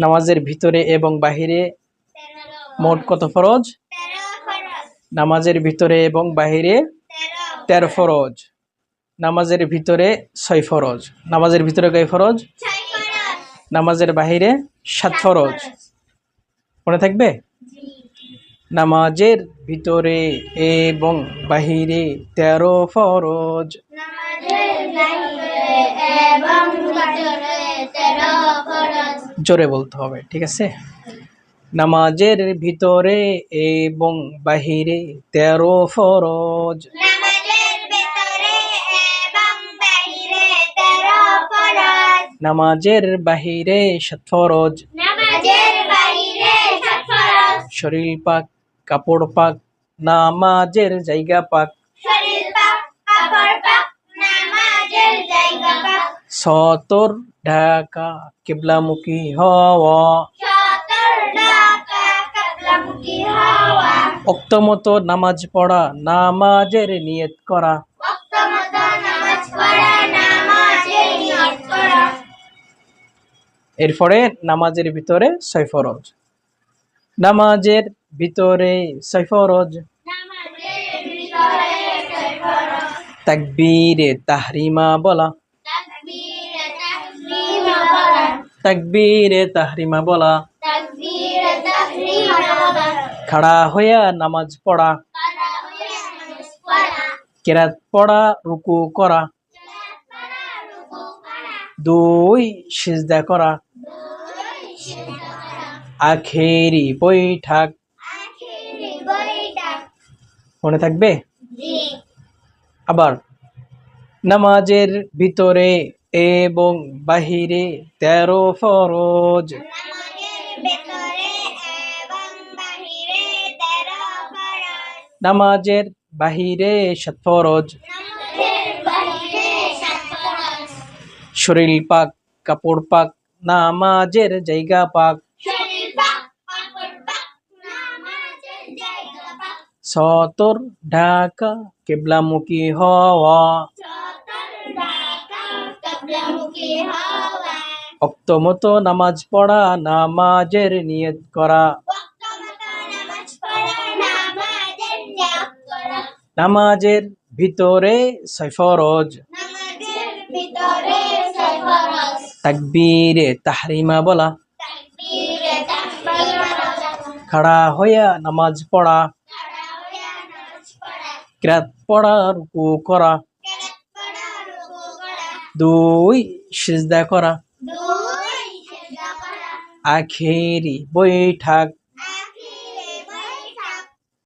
নামাজের ভিতরে এবং বাহিরে মোট কত ফরজ? নামাজের ভিতরে এবং বাহিরে তেরো ফরজ। নামাজের ভিতরে ছয় ফরজ। নামাজের ভিতরে কয় ফরজ? নামাজের বাহিরে সাত ফরজ। মনে থাকবে? নামাজের ভিতরে এবং বাহিরে তেরো ফরজ। জোরে বলতে হবে ঠিক আছে? নামাজের ভিতরে এবং বাহিরে তেরো ফরজ। নামাজের বাহিরে সাত ফরজ। শরীর পাক কাপড় পাক নামাজের জায়গা পাক। সতর ঢাকা কিবলামুখী হওয়া। অক্ত নামাজ পড়া, নামাজের নিয়ত করা। এরপরে নামাজের ভিতরে ছয় ফরজ নামাজের ভিতরে সৈফরজ। ফরজ তাকবীরে, তাহরিমা বলা। তাকবীরে তাহরিমা বলা। খাড়া হইয়া নামাজ পড়া। কেরাত পড়া রুকু করা। দুই সিজদা করা। আখেরি বৈঠাক। মনে থাকবে? আবার নামাজের ভিতরে এবং বাহিরে তেরো ফরজ। নামাজের বাহিরে সাত ফরজ। শরীর পাক, কাপড় পাক, নামাজের জায়গা পাক। সতর ঢাকা কেবলামুখী হওয়া। অক্ত মতো নামাজ পড়া নামাজের নিয়ত করা। নামাজের ভিতরে ছয় ফরজ তাকবীরে তাহরিমা বলা। খাড়া হইয়া নামাজ পড়া। ক্রাত পড়া রুকু করা। দুই সিজদা করা। আখেরি বৈঠাক